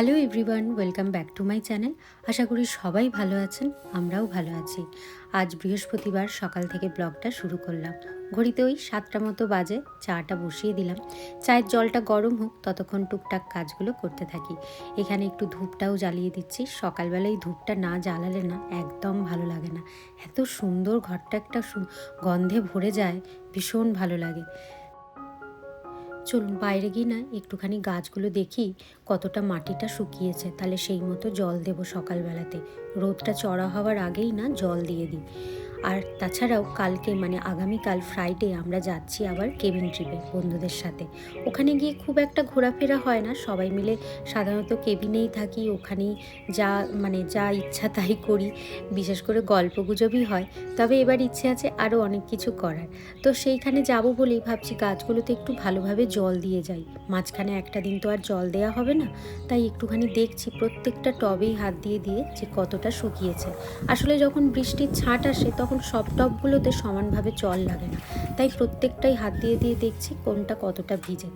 Hello everyone welcome back to my channel আশা করি সবাই ভালো আছেন, আমরাও ভালো আছি। আজ বৃহস্পতিবার সকাল থেকে ব্লগটা শুরু করলাম। ঘড়িতে ওই সাতটা মতো বাজে, চাটা বসিয়ে দিলাম। চায়ের জলটা গরম হোক, ততক্ষণ টুকটাক কাজগুলো করতে থাকি। এখানে একটু ধূপটাও জ্বালিয়ে দিচ্ছি। সকালবেলায় ধূপটা না জ্বালালে না একদম ভালো লাগে না। এত সুন্দর ঘরটা একটা গন্ধে ভরে যায়, ভীষণ ভালো লাগে। চলুন বাইরে গিয়ে না একটুখানি গাছগুলো দেখি কতটা মাটিটা শুকিয়েছে। তাহলে সেই মতো জল দেব সকালবেলাতে। রোদটা চড়া হওয়ার আগেই না জল দিয়ে দিই। আর তাছাড়াও কালকে মানে আগামীকাল ফ্রাইডে আমরা যাচ্ছি আবার কেবিন ট্রিপে বন্ধুদের সাথে। ওখানে গিয়ে খুব একটা ঘোরাফেরা হয় না, সবাই মিলে সাধারণত কেবিনেই থাকি, ওখানেই যা মানে যা ইচ্ছা তাই করি, বিশেষ করে গল্প গুজবই হয়। তবে এবার ইচ্ছে আছে আরও অনেক কিছু করার। তো সেইখানে যাব বলেই ভাবছি গাছগুলোতে একটু ভালোভাবে জল দিয়ে যাই। মাঝখানে একটা দিন তো আর জল দেওয়া হবে না, তাই একটুখানি দেখছি প্রত্যেকটা টবেই হাত দিয়ে দিয়ে যে কতটা শুকিয়েছে। আসলে যখন বৃষ্টির ছাঁট আসে তখন সব টবগুলোতে সমানভাবে জল লাগে না। তাই প্রত্যেকটাই হাত দিয়ে দিয়ে দেখছি কোনটা কতটা ভিজে।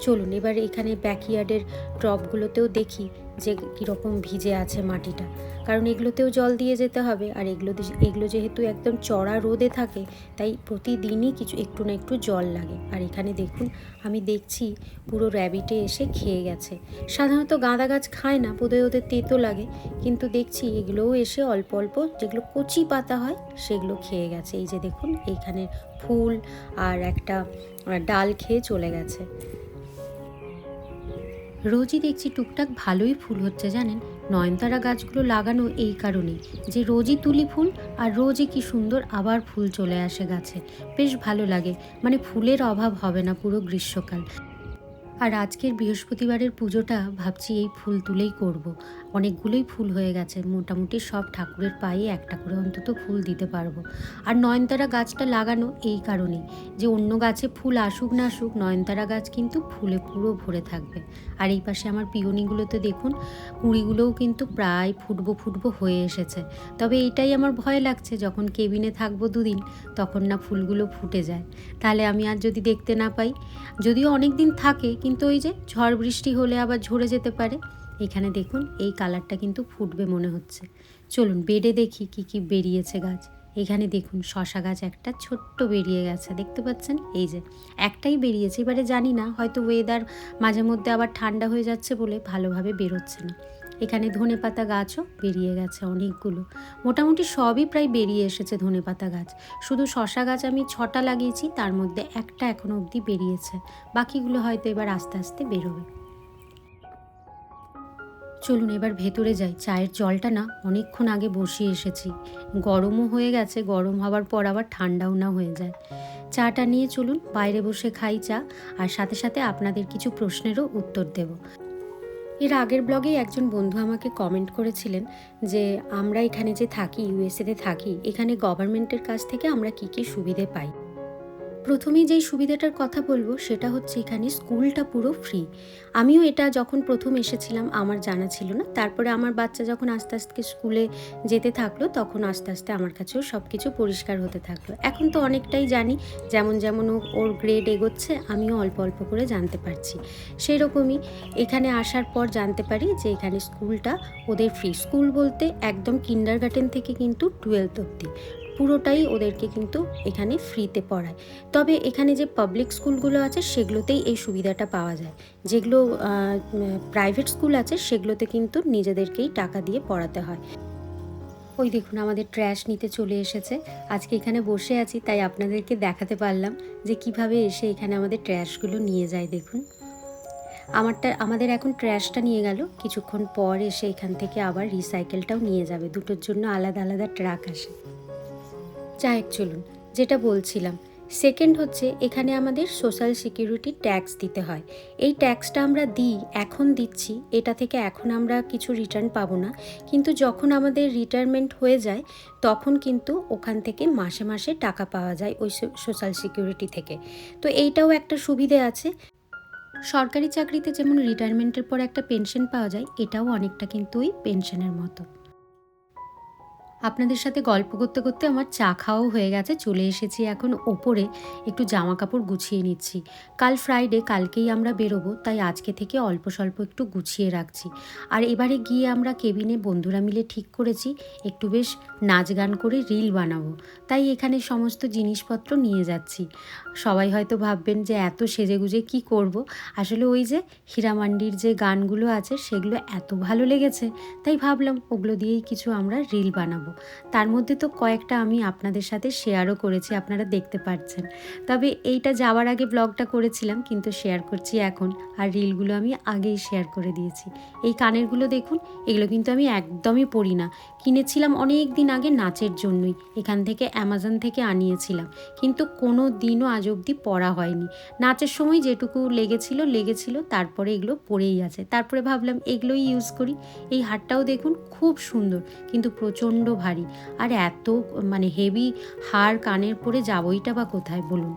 চলুন, এবার এখানে ব্যাকইয়ার্ডের টবগুলোতেও দেখি যে কীরকম ভিজে আছে মাটিটা। কারণ এগুলোতেও জল দিয়ে যেতে হবে, আর এগুলো এগুলো যেহেতু একদম চড়া রোদে থাকে, তাই প্রতিদিনই কিছু একটু না একটু জল লাগে। আর এখানে দেখুন, আমি দেখছি পুরো র্যাবিটে এসে খেয়ে গেছে। সাধারণত গাঁদা গাছ খায় না, বোধহয় ওদের তেতো লাগে, কিন্তু দেখছি এগুলোও এসে অল্প অল্প যেগুলো কচি পাতা হয়, সেগুলো খেয়ে গেছে। এই যে দেখুন এইখানে ফুল আর একটা ডাল খেয়ে চলে গেছে। রোজই দেখছি টুকটাক ভালোই ফুল হচ্ছে জানেন। নয়নতারা গাছগুলো লাগানো এই কারণেই যে রোজই তুলি ফুল আর রোজই কি সুন্দর আবার ফুল চলে আসে গাছে। বেশ ভালো লাগে মানে ফুলের অভাব হবে না পুরো গ্রীষ্মকাল। আর আজকের বৃহস্পতিবারের পুজোটা ভাবছি এই ফুল তুলেই করব। অনেকগুলোই ফুল হয়ে গেছে। মোটামুটি সব ঠাকুরের পায়ে একটা করে অন্তত ফুল দিতে পারব। আর নয়নতারা গাছটা লাগানো এই কারণেই যে অন্য গাছে ফুল আসুক না আসুক, নয়নতারা গাছ কিন্তু ফুলে পুরো ভরে থাকবে। আর এই পাশে আমার পিওনিগুলোতে দেখুন, কুঁড়িগুলোও কিন্তু প্রায় ফুটবো ফুটবো হয়ে এসেছে। তবে এইটাই আমার ভয় লাগছে, যখন কেবিনে থাকব দুদিন, তখন না ফুলগুলো ফুটে যায়। তাহলে আমি আর যদি দেখতে না পাই, যদিও অনেক দিন থাকে, কিন্তু ওই যে ঝড় বৃষ্টি হলে আবার ঝরে যেতে পারে। এখানে দেখুন, এই কালারটা কিন্তু ফুটবে মনে হচ্ছে। চলুন, বেডে দেখি কি কি বেরিয়েছে গাছ। এখানে দেখুন, শশা গাছ একটা ছোট্ট বেরিয়ে গেছে, দেখতে পাচ্ছেন? এই যে, একটাই বেরিয়েছে। এবারে জানি না, হয়তো ওয়েদার মাঝে মধ্যে আবার ঠান্ডা হয়ে যাচ্ছে বলে ভালোভাবে বেরোচ্ছে না। এখানে ধনে পাতা গাছও বেরিয়ে গেছে অনেকগুলো। মোটামুটি সবই প্রায় বেরিয়ে এসেছে ধনে পাতা গাছ। শুধু শশা গাছ আমি ছটা লাগিয়েছি, তার মধ্যে একটা এখনও অবধি বেরিয়েছে। বাকিগুলো হয়তো এবার আস্তে আস্তে বেরোবে। চলুন এবার ভেতরে যাই। চায়ের জলটা না অনেকক্ষণ আগে বসিয়ে এসেছি। গরমও হয়ে গেছে, গরম হওয়ার পর আবার ঠান্ডাও না হয়ে যায়। চাটা নিয়ে চলুন, বাইরে বসে খাই চা, আর সাথে সাথে আপনাদের কিছু প্রশ্নেরও উত্তর দেব। এর আগের ব্লগেই একজন বন্ধু আমাকে কমেন্ট করেছিলেন যে, আমরা এখানে যে থাকি ইউএসএতে থাকি, এখানে গভর্নমেন্টের কাছ থেকে আমরা কি কি সুবিধে পাই? প্রথমেই যেই সুবিধাটার কথা বলব, সেটা হচ্ছে এখানে স্কুলটা পুরো ফ্রি আমিও এটা যখন প্রথম এসেছিলাম, আমার জানা ছিল না। তারপরে আমার বাচ্চা যখন আস্তে আস্তে স্কুলে যেতে থাকল, তখন আস্তে আস্তে আমার কাছেও সব কিছু পরিষ্কার হতে থাকল। এখন তো অনেকটাই জানি, যেমন যেমন ওর গ্রেড এগোচ্ছে, আমিও অল্প অল্প করে জানতে পারছি। সেই রকমই এখানে আসার পর জানতে পারি যে এখানে স্কুলটা ওদের ফ্রি স্কুল বলতে একদম কিন্ডার গার্ডেন থেকে কিন্তু টুয়েলথ অবধি। পুরোটাই ওদেরকে কিন্তু এখানে ফ্রিতে পড়ায়। তবে এখানে যে পাবলিক স্কুলগুলো আছে, সেগুলোতেই এই সুবিধাটা পাওয়া যায়। যেগুলো প্রাইভেট স্কুল আছে, সেগুলোতে কিন্তু নিজেদেরকেই টাকা দিয়ে পড়াতে হয়। ওই দেখুন, আমাদের ট্র্যাশ নিতে চলে এসেছে। আজকে এখানে বসে আছি, তাই আপনাদেরকে দেখাতে পারলাম যে কীভাবে এসে এখানে আমাদের ট্র্যাশগুলো নিয়ে যায়, দেখুন। আমারটা, আমাদের এখন ট্র্যাশটা নিয়ে গেল। কিছুক্ষণ পর এসে এখান থেকে আবার রিসাইকেলটাও নিয়ে যাবে। দুটোর জন্য আলাদা আলাদা ট্রাক আসে। যাই চলুন, যেটা বলছিলাম। সেকেন্ড হচ্ছে, এখানে আমাদের সোশ্যাল সিকিউরিটি ট্যাক্স দিতে হয়। এই ট্যাক্সটা আমরা দিই, এখন দিচ্ছি, এটা থেকে এখন আমরা কিছু রিটার্ন পাবো না। কিন্তু যখন আমাদের রিটায়ারমেন্ট হয়ে যায়, তখন কিন্তু ওখান থেকে মাসে মাসে টাকা পাওয়া যায় ওই সোশ্যাল সিকিউরিটি থেকে। তো এইটাও একটা সুবিধে আছে। সরকারি চাকরিতে যেমন রিটায়ারমেন্টের পর একটা পেনশন পাওয়া যায়, এটাও অনেকটা কিন্তু ওই পেনশনের মতো। আপনাদের সাথে গল্প করতে করতে আমার চা খাওয়াও হয়ে গেছে, চলে এসেছি এখন ওপরে, একটু জামা কাপড় গুছিয়ে নিচ্ছি। কাল ফ্রাইডে কালকেই আমরা বেরোবো, তাই আজকে থেকে অল্প স্বল্প একটু গুছিয়ে রাখছি। আর এবারে গিয়ে আমরা কেবিনে বন্ধুরা মিলে ঠিক করেছি, একটু বেশ নাচ গান করে রিল বানাবো। তাই এখানে সমস্ত জিনিসপত্র নিয়ে যাচ্ছি। সবাই হয়তো ভাববেন যে এত সেজেগুজে কি করব? আসলে ওই যে হীরামান্ডির যে গানগুলো আছে, সেগুলো এত ভালো লেগেছে, তাই ভাবলাম ওগুলো দিয়েই কিছু আমরা রিল বানাবো। তার মধ্যে তো কয়েকটা আমি আপনাদের সাথে শেয়ারও করেছি, আপনারা দেখতে পাচ্ছেন তবে এইটা যাওয়ার আগে ব্লগটা করেছিলাম, কিন্তু শেয়ার করছি এখন। আর রিলগুলো আমি আগেই শেয়ার করে দিয়েছি। এই কানেরগুলো দেখুন, এগুলো কিন্তু আমি একদমই পরি না। কিনেছিলাম অনেক দিন আগে নাচের জন্যই, এখান থেকে অ্যামাজন থেকে আনিয়েছিলাম। কিন্তু কোনো দিনও আজ অবধি পরা হয়নি। নাচের সময় যেটুকু লেগেছিল লেগেছিল, তারপরে এগুলো পরেই আছে। তারপরে ভাবলাম এগুলোই ইউজ করি। এই হারটাও দেখুন, খুব সুন্দর। কিন্তু প্রচণ্ড ভারী। আর এত মানে হেভি হার কানের পরে যাবইটা বা কোথায় বলুন?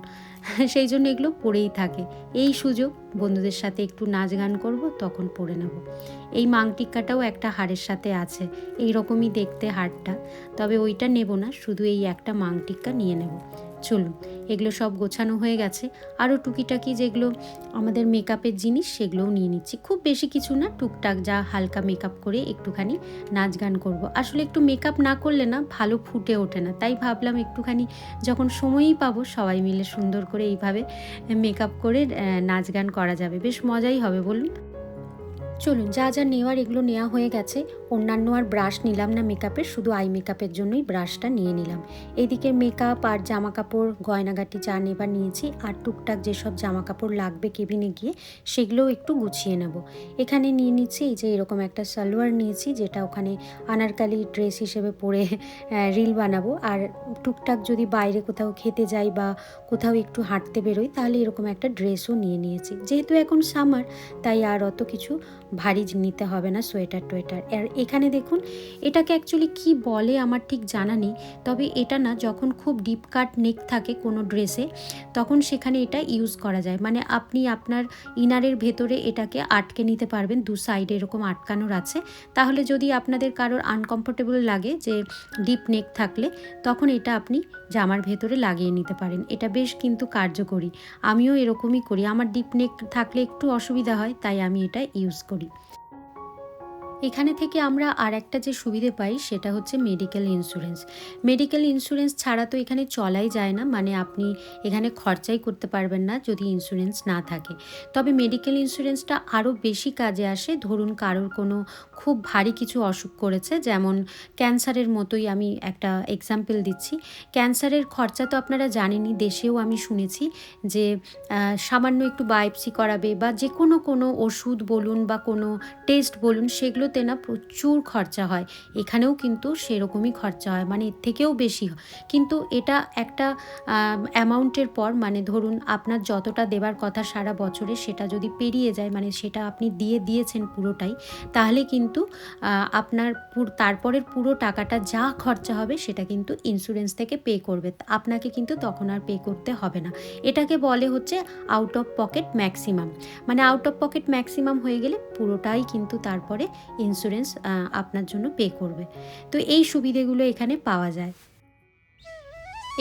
সেই জন্য এগুলো পরেই থাকে। এই সুযোগ বন্ধুদের সাথে একটু নাচ গান করব, তখন পরে নেব। এই মাংটিক্কাটাও একটা হাড়ের সাথে আছে এই রকমই দেখতে হারটা তবে ওইটা নেব না, শুধু এই একটা মাংটিক্কা নিয়ে নেব। চলুন, এগুলো সব গোছানো হয়ে গেছে। আরও টুকিটাকি যেগুলো আমাদের মেকআপের জিনিস, সেগুলোও নিয়ে নিচ্ছি। খুব বেশি কিছু না, টুকটাক যা হালকা মেকআপ করে একটুখানি নাচ গান করব। আসলে একটু মেকআপ না করলে না ভালো ফুটে ওঠে না। তাই ভাবলাম একটুখানি যখন সময়ই পাবো, সবাই মিলে সুন্দর করে এইভাবে মেকআপ করে নাচ গান করা যাবে। বেশ মজাই হবে, বলুন। চলুন, যা যা নেওয়ার এগুলো নেওয়া হয়ে গেছে, অন্যান্য আর ব্রাশ নিলাম না মেকআপের শুধু আই মেকআপের জন্যই ব্রাশটা নিয়ে নিলাম। এদিকে মেকআপ আর জামা কাপড় গয়নাগাটি যা নেবার নিয়েছি, আর টুকটাক যেসব জামা কাপড় লাগবে কেবিনে গিয়ে, সেগুলোও একটু গুছিয়ে নেব। এখানে নিয়ে নিচ্ছি এই যে এরকম একটা সালোয়ার নিয়েছি, যেটা ওখানে আনারকালি ড্রেস হিসেবে পরে রিল বানাবো। আর টুকটাক যদি বাইরে কোথাও খেতে যাই বা কোথাও একটু হাঁটতে বেরোই, তাহলে এরকম একটা ড্রেসও নিয়ে নিয়েছি। যেহেতু এখন সামার তাই আর অত কিছু ভারী নিতে হবে না সোয়েটার টোয়েটার। আর এখানে দেখুন, এটাকে অ্যাকচুয়ালি কি বলে আমার ঠিক জানা নেই। তবে এটা না যখন খুব ডিপ কাট নেক থাকে কোনো ড্রেসে তখন সেখানে এটা ইউজ করা যায়। মানে আপনি আপনার ইনারের ভেতরে এটাকে আটকে নিতে পারবেন, দু সাইডে এরকম আটকানোর আছে। তাহলে যদি আপনাদের কারোর আনকমফোর্টেবল লাগে যে ডিপ নেক থাকলে, তখন এটা আপনি জামার ভেতরে লাগিয়ে নিতে পারেন। এটা বেশ কিন্তু কার্যকরী। আমিও এরকমই করি। আমার ডিপ নেক থাকলে একটু অসুবিধা হয়, তাই আমি এটা ইউজ করি। এখানে থেকে আমরা আর একটা যে সুবিধে পাই সেটা হচ্ছে মেডিকেল ইন্স্যুরেন্স মেডিকেল ইন্স্যুরেন্স ছাড়া তো এখানে চলাই যায় না মানে আপনি এখানে খরচাই করতে পারবেন না যদি ইন্স্যুরেন্স না থাকে। তবে মেডিকেল ইন্স্যুরেন্সটা আরও বেশি কাজে আসে। ধরুন কারোর কোনো খুব ভারী কিছু অসুখ করেছে, যেমন ক্যান্সারের মতোই আমি একটা এক্সাম্পল দিচ্ছি। ক্যান্সারের খরচা তো আপনারা জানেনই, দেশেও আমি শুনেছি যে সামান্য একটু বায়োপসি করাবে বা যে কোনো কোনো ওষুধ বলুন বা কোনো টেস্ট বলুন সেগুলোতে না প্রচুর খরচা হয়। এখানেও কিন্তু সেরকমই খরচা হয় মানে এর থেকেও বেশি হয়। কিন্তু এটা একটা অ্যামাউন্টের পর মানে ধরুন আপনার যতটা দেবার কথা সারা বছরে সেটা যদি পেরিয়ে যায় মানে সেটা আপনি দিয়ে দিয়েছেন পুরোটাই, তাহলে কিন্তু আপনার পুর- তারপরের পুরো টাকাটা যা খরচা হবে সেটা কিন্তু ইন্স্যুরেন্স থেকে পে করবে। আপনাকে কিন্তু তখন আর পে করতে হবে না। এটাকে বলে হচ্ছে আউট অফ পকেট ম্যাক্সিমাম মানে আউট অফ পকেট ম্যাক্সিমাম হয়ে গেলে পুরোটাই কিন্তু তারপরে ইন্স্যুরেন্স আপনার জন্য পে করবে। তো এই সুবিধেগুলো এখানে পাওয়া যায়।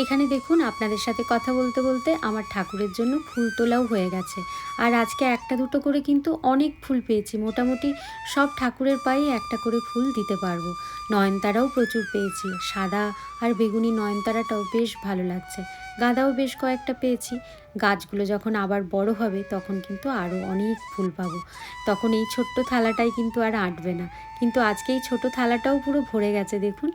এখানে দেখুন, আপনাদের সাথে কথা বলতে বলতে আমার ঠাকুরের জন্য ফুল তোলাও হয়ে গেছে। আর আজকে একটা দুটো করে কিন্তু অনেক ফুল পেয়েছি। মোটামুটি সব ঠাকুরের পায়ে একটা করে ফুল দিতে পারব। নয়নতারাও প্রচুর পেয়েছি। সাদা আর বেগুনি নয়নতারাটাও বেশ ভালো লাগছে। গাঁদাও বেশ কয়েকটা পেয়েছি। গাছগুলো যখন আবার বড় হবে তখন কিন্তু আরও অনেক ফুল পাবো। তখন এই ছোট্ট থালাটাই কিন্তু আর আঁটবে না। কিন্তু আজকে এই ছোটো থালাটাও পুরো ভরে গেছে, দেখুন।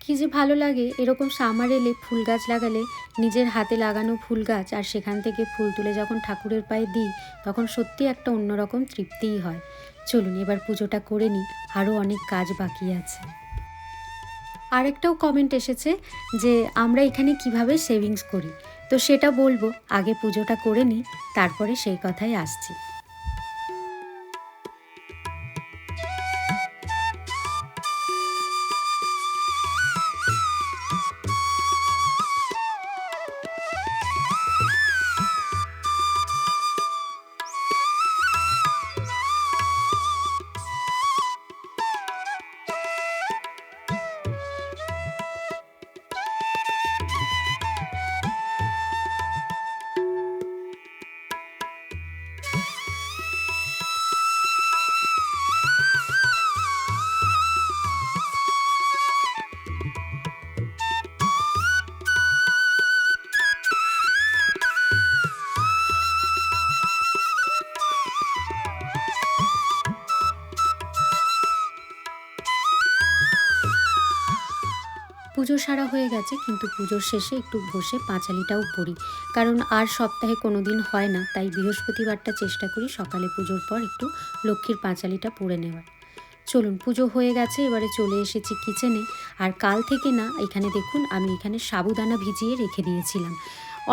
কি যে ভালো লাগে, এরকম সামার এলে ফুল গাছ লাগালে নিজের হাতে লাগানো ফুল গাছ আর সেখান থেকে ফুল তুলে যখন ঠাকুরের পায়ে দিই, তখন সত্যি একটা অন্যরকম তৃপ্তিই হয়। চলুন, এবার পুজোটা করে নিই। আরও অনেক কাজ বাকি আছে। আরেকটাও কমেন্ট এসেছে যে, আমরা এখানে কীভাবে সেভিংস করি? তো সেটা বলব, আগে পুজোটা করে নিই, তারপরে সেই কথাই আসছি। পুজো সারা হয়ে গেছে, কিন্তু পুজোর শেষে একটু বসে পাঁচালিটাও পড়ি। কারণ আর সপ্তাহে কোনো দিন হয় না, তাই বৃহস্পতিবারটা চেষ্টা করি সকালে পুজোর পর একটু লক্ষ্মীর পাঁচালিটা পড়ে নেওয়ার। চলুন, পুজো হয়ে গেছে, এবারে চলে এসেছি কিচেনে আর কাল থেকে না, এখানে দেখুন, আমি এখানে সাবুদানা ভিজিয়ে রেখে দিয়েছিলাম।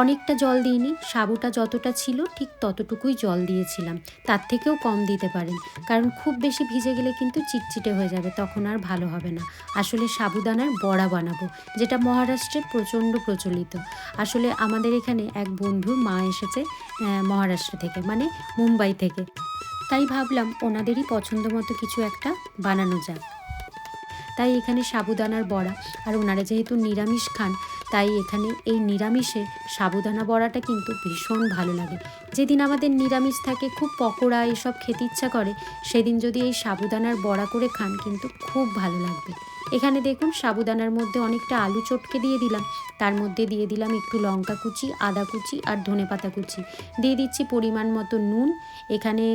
অনেকটা জল দিইনি, সাবুটা যতটা ছিল ঠিক ততটুকুই জল দিয়েছিলাম। তার থেকেও কম দিতে পারেন, কারণ খুব বেশি ভিজে গেলে কিন্তু চিটচিটে হয়ে যাবে, তখন আর ভালো হবে না। আসলে সাবুদানার বড়া বানাবো, যেটা মহারাষ্ট্রে প্রচণ্ড প্রচলিত। আসলে আমাদের এখানে এক বন্ধুর মা এসেছে মহারাষ্ট্র থেকে মানে মুম্বাই থেকে। তাই ভাবলাম ওনাদেরই পছন্দ মতো কিছু একটা বানানো যাক। তাই এখানে সাবুদানার বড়া, আর ওনারা যেহেতু নিরামিষ খান তাই এখানে এই নিরামিষে সাবুদানা বড়াটা কিন্তু ভীষণ ভালো লাগে। যেদিন আমাদের নিরামিষ থাকে, খুব পকোড়া এসব খেতে ইচ্ছা করে, সেদিন যদি এই সাবুদানার বড়া করে খান কিন্তু খুব ভালো লাগবে। এখানে দেখুন সাবুদানার মধ্যে অনেকটা আলু চটকে দিয়ে দিলাম। তার মধ্যে দিয়ে দিলাম একটু লঙ্কা কুচি, আদা কুচি আর ধনে পাতা কুচি। দিয়ে দিচ্ছি পরিমাণ মতো নুন, এখানে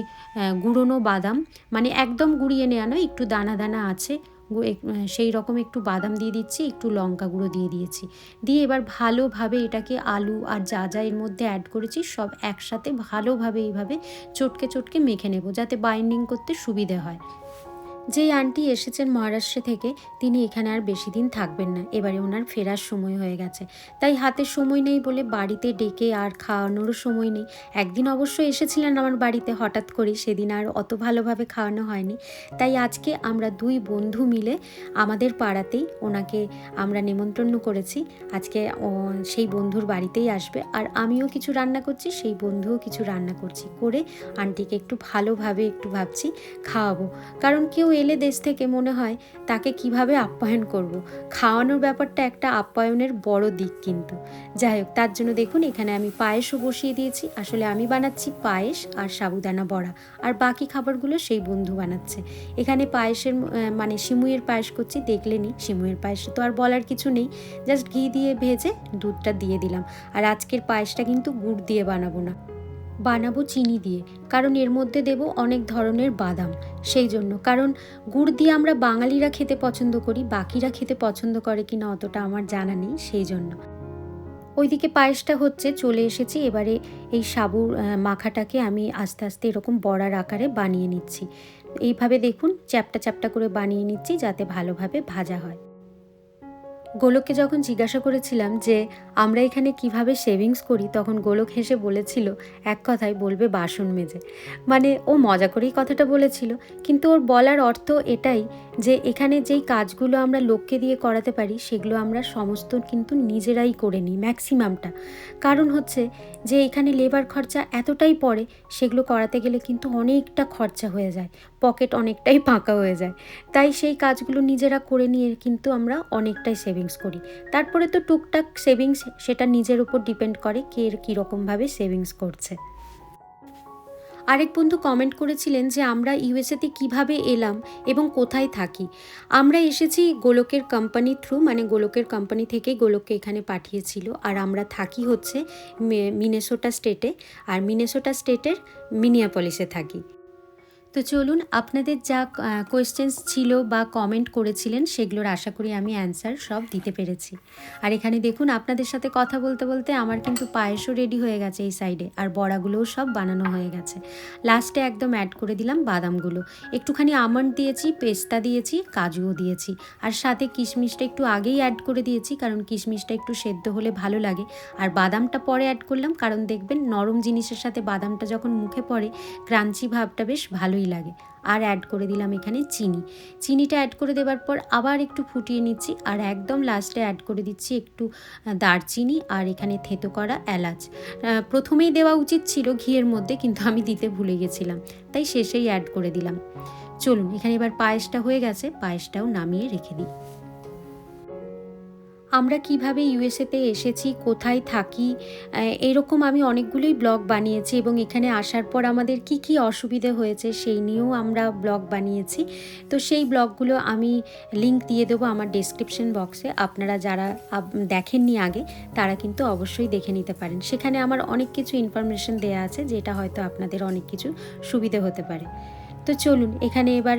গুঁড়োনো বাদাম। মানে একদম গুঁড়িয়ে নেওয়া নয়, একটু দানা দানা আছে। সেই রকম একটু বাদাম দিয়ে দিচ্ছি, একটু লঙ্কা গুঁড়ো দিয়ে দিয়েছি। দিয়ে এবার ভালোভাবে এটাকে আলু আর যা যা এর মধ্যে অ্যাড করেছি, সব একসাথে ভালোভাবে এইভাবে চটকে চটকে মেখে নেব, যাতে বাইন্ডিং করতে সুবিধে হয়। যেই আন্টি এসেছেন মহারাষ্ট্র থেকে, তিনি এখানে আর বেশি দিন থাকবেন না। এবারে ওনার ফেরার সময় হয়ে গেছে। তাই হাতে সময় নেই বলে বাড়িতে ডেকে আর খাওয়ানোরও সময় নেই। একদিন অবশ্য এসেছিলেন আমার বাড়িতে হঠাৎ করে, সেদিন আর অত ভালোভাবে খাওয়ানো হয়নি। তাই আজকে আমরা দুই বন্ধু মিলে আমাদের পাড়াতেই ওনাকে আমরা নেমন্তন্ন করেছি। আজকে সেই বন্ধুর বাড়িতেই আসবে। আর আমিও কিছু রান্না করছি, সেই বন্ধুও কিছু রান্না করছি। করে আন্টিকে একটু ভালোভাবে একটু ভাবছি, খাওয়াবো। কারণ কেউ এলে দেশ থেকে মনে হয় তাকে কীভাবে আপ্যায়ন করব। খাওয়ানোর ব্যাপারটা একটা আপ্যায়নের বড় দিক কিন্তু। যাই হোক, তার জন্য দেখুন, এখানে আমি পায়েসও বসিয়ে দিয়েছি। আসলে আমি বানাচ্ছি পায়েস আর সাবুদানা বড়া। আর বাকি খাবারগুলো সেই বন্ধু বানাচ্ছে। এখানে পায়েসের মানে সিমুইয়ের পায়েস করছি। দেখলেনি সিমুইয়ের পায়েসে তো আর বলার কিছু নেই। জাস্ট ঘি দিয়ে ভেজে দুধটা দিয়ে দিলাম। আর আজকের পায়েসটা কিন্তু গুড় দিয়ে বানাবো না। বানাবো চিনি দিয়ে, কারণ এর মধ্যে দেব অনেক ধরনের বাদাম। সেই জন্য, কারণ গুড় দিয়ে আমরা বাঙালিরা খেতে পছন্দ করি, বাকিরা খেতে পছন্দ করে কি না অতটা আমার জানা নেই, সেই জন্য। ওইদিকে পায়েসটা হচ্ছে, চলে এসেছি, এবারে এই সাবুর মাখাটাকে আমি আস্তে আস্তে এরকম বড়ার আকারে বানিয়ে নিচ্ছি। এইভাবে দেখুন, চ্যাপটা চ্যাপটা করে বানিয়ে নিচ্ছি, যাতে ভালোভাবে ভাজা হয়। গোলককে যখন জিজ্ঞাসা করেছিলাম যে, আমরা এখানে কীভাবে সেভিংস করি? তখন গোলক হেসে বলেছিল, এক কথায় বলবে বাসন মেজে। মানে ও মজা করেই কথাটা বলেছিল। কিন্তু ওর বলার অর্থ এটাই যে, এখানে যেই কাজগুলো আমরা লোককে দিয়ে করাতে পারি, সেগুলো আমরা সমস্ত কিন্তু নিজেরাই করে নিই ম্যাক্সিমামটা কারণ হচ্ছে যে, এখানে লেবার খরচা এতটাই পড়ে, সেগুলো করাতে গেলে কিন্তু অনেকটা খরচা হয়ে যায়। পকেট অনেকটাই ফাঁকা হয়ে যায়। তাই সেই কাজগুলো নিজেরা করে নিয়ে কিন্তু আমরা অনেকটাই সেভিংস করি। তারপরে তো টুকটাক সেভিংস সেটা নিজের উপর ডিপেন্ড করে কে কীরকমভাবে সেভিংস করছে। আরেক বন্ধু কমেন্ট করেছিলেন যে, আমরা ইউএসএতে কীভাবে এলাম এবং কোথায় থাকি? আমরা এসেছি গোলকের কোম্পানি থ্রু মানে গোলকের কোম্পানি থেকেই গোলককে এখানে পাঠিয়েছিল। আর আমরা থাকি হচ্ছে মিনেসোটা স্টেটে আর মিনেসোটা স্টেটের মিনিয়াপলিসে থাকি। তো চলুন আপনাদের যা কোয়েশ্চেন্স ছিল বা কমেন্ট করেছিলেন সেগুলোর আশা করি আমি অ্যান্সার সব দিতে পেরেছি। আর এখানে দেখুন, আপনাদের সাথে কথা বলতে বলতে আমার কিন্তু পায়েসও রেডি হয়ে গেছে এই সাইডে আর বড়াগুলোও সব বানানো হয়ে গেছে। লাস্টে একদম অ্যাড করে দিলাম বাদামগুলো। একটুখানি আমন্ড দিয়েছি, পেস্তা দিয়েছি, কাজুও দিয়েছি। আর সাথে কিশমিশটা একটু আগেই অ্যাড করে দিয়েছি, কারণ কিশমিশটা একটু সেদ্ধ হলে ভালো লাগে। আর বাদামটা পরে অ্যাড করলাম, কারণ দেখবেন নরম জিনিসের সাথে বাদামটা যখন মুখে পড়ে ক্রাঞ্চি ভাবটা বেশ ভালোই লাগে। আর অ্যাড করে দিলাম এখানে চিনি। চিনিটা অ্যাড করে দেওয়ার পর আবার একটু ফুটিয়ে নিচ্ছি আর একদম লাস্টে অ্যাড করে দিচ্ছি একটু দারচিনি আর এখানে থেতো করা এলাচ। প্রথমেই দেওয়া উচিত ছিল ঘিয়ের মধ্যে কিন্তু আমি দিতে ভুলে গেছিলাম। তাই শেষেই অ্যাড করে দিলাম। চলুন, এখানে এবার পায়েসটা হয়ে গেছে, পায়েসটাও নামিয়ে রেখে দিই। আমরা কীভাবে ইউএসএতে এসেছি, কোথায় থাকি এরকম আমি অনেকগুলোই ব্লগ বানিয়েছি এবং এখানে আসার পর আমাদের কি কি অসুবিধে হয়েছে সেই নিয়েও আমরা ব্লগ বানিয়েছি। তো সেই ব্লগগুলো আমি লিংক দিয়ে দেবো আমার ডেসক্রিপশন বক্সে আপনারা যারা দেখেননি আগে, তারা কিন্তু অবশ্যই দেখে নিতে পারেন। সেখানে আমার অনেক কিছু ইনফরমেশন দেওয়া আছে, যেটা হয়তো আপনাদের অনেক কিছু সুবিধে হতে পারে। তো চলুন, এখানে এবার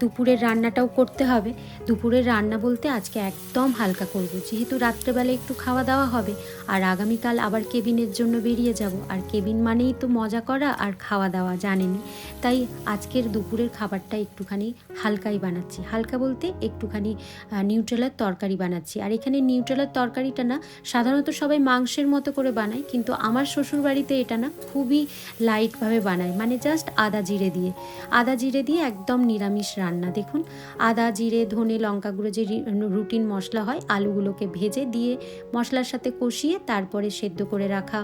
দুপুরের রান্নাটাও করতে হবে। দুপুরের রান্না বলতে আজকে একদম হালকা করব। যেহেতু রাত্রেবেলা একটু খাওয়া দাওয়া হবে, আর আগামীকাল আবার কেবিনের জন্য বেরিয়ে যাব। আর কেবিন মানেই তো মজা করা আর খাওয়া দাওয়া জানেনি তাই আজকের দুপুরের খাবারটা একটুখানি হালকাই বানাচ্ছি। হালকা বলতে একটুখানি নিউট্রেলার তরকারি বানাচ্ছি। আর এখানে নিউট্রেলার তরকারিটা না, সাধারণত সবাই মাংসের মতো করে বানায়, কিন্তু আমার শ্বশুরবাড়িতে এটা না খুবই লাইটভাবে বানায়। মানে জাস্ট আদা জিরে দিয়ে। আদা জিরে দিয়ে একদম নিরামিষ রান্না। দেখুন, আদা, জিরে, ধনে, লঙ্কা গুঁড়ো যে রুটিন মশলা হয়, আলুগুলোকে ভেজে দিয়ে মশলার সাথে কষিয়ে তারপরে সেদ্ধ করে রাখা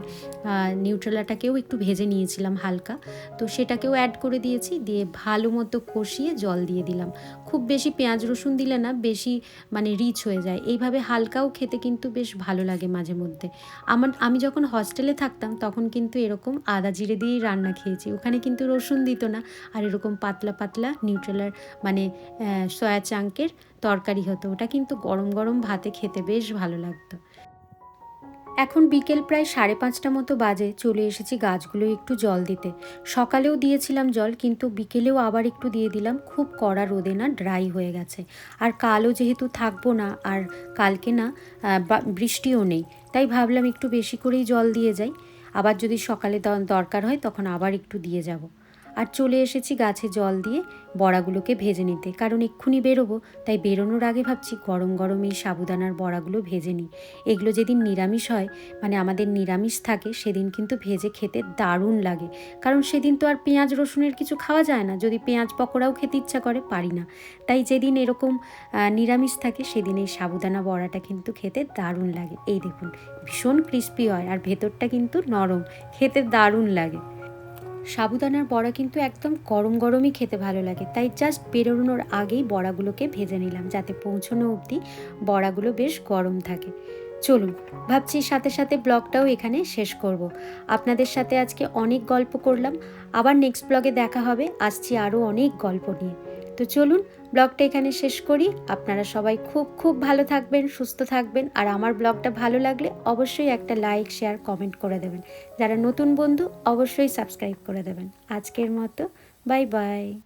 নিউট্রেলাটাকেও একটু ভেজে নিয়েছিলাম হালকা। তো সেটাকেও অ্যাড করে দিয়েছি, দিয়ে ভালো মতো কষিয়ে জল দিয়ে দিলাম। খুব বেশি পেঁয়াজ রসুন দিলে না, বেশি মানে রিচ হয়ে যায়। এইভাবে হালকাও খেতে কিন্তু বেশ ভালো লাগে মাঝে মধ্যে। আমার, আমি যখন হস্টেলে থাকতাম, তখন কিন্তু এরকম আদা জিরে দিয়েই রান্না খেয়েছি। ওখানে কিন্তু রসুন দিত না, আর এরকম পাতলা পাতলা নিউট্রেলার মানে সয়া চাঙ্কের তরকারি হতো। ওটা কিন্তু গরম গরম ভাতে খেতে বেশ ভালো লাগতো। এখন বিকেল প্রায় সাড়ে পাঁচটা মতো বাজে। চলে এসেছি গাছগুলো একটু জল দিতে। সকালেও দিয়েছিলাম জল, কিন্তু বিকেলেও আবার একটু দিয়ে দিলাম। খুব কড়া রোদে না ড্রাই হয়ে গেছে। আর কালও যেহেতু থাকব না, আর কালকে না বৃষ্টিও নেই। তাই ভাবলাম একটু বেশি করেই জল দিয়ে যাই। আবার যদি সকালে দরকার হয়, তখন আবার একটু দিয়ে যাব। আর চলে এসেছি গাছে জল দিয়ে বড়াগুলোকে ভেজে নিতে। কারণ এক্ষুনি বেরোবো, তাই বেরোনোর আগে ভাবছি গরম গরম এই সাবুদানার বড়াগুলো ভেজে নিই। এগুলো যেদিন নিরামিষ হয় মানে আমাদের নিরামিষ থাকে, সেদিন কিন্তু ভেজে খেতে দারুণ লাগে। কারণ সেদিন তো আর পেঁয়াজ রসুনের কিছু খাওয়া যায় না, যদি পেঁয়াজ পকোড়াও খেতে ইচ্ছা করে, পারি না। তাই যেদিন এরকম নিরামিষ থাকে, সেদিন এই সাবুদানা বড়াটা কিন্তু খেতে দারুণ লাগে। এই দেখুন, ভীষণ ক্রিস্পি হয়, আর ভেতরটা কিন্তু নরম, খেতে দারুণ লাগে। সাবুদানার বড়া কিন্তু একদম গরম গরমই খেতে ভালো লাগে। তাই জাস্ট বেরোনোর আগেই বড়াগুলোকে ভেজে নিলাম যাতে পৌঁছনো অবধি বড়াগুলো বেশ গরম থাকে। চলুন, ভাবছি সাথে সাথে ব্লগটাও এখানে শেষ করব। আপনাদের সাথে আজকে অনেক গল্প করলাম। আবার নেক্সট ব্লগে দেখা হবে। আসছি আরও অনেক গল্প নিয়ে। তো চলুন ব্লগটা এখানে শেষ করি। আপনারা সবাই খুব খুব ভালো থাকবেন, সুস্থ থাকবেন। আর আমার ব্লগটা ভালো লাগলে অবশ্যই একটা লাইক, শেয়ার, কমেন্ট করে দেবেন। যারা নতুন বন্ধু, অবশ্যই সাবস্ক্রাইব করে দেবেন। আজকের মতো, বাই বাই।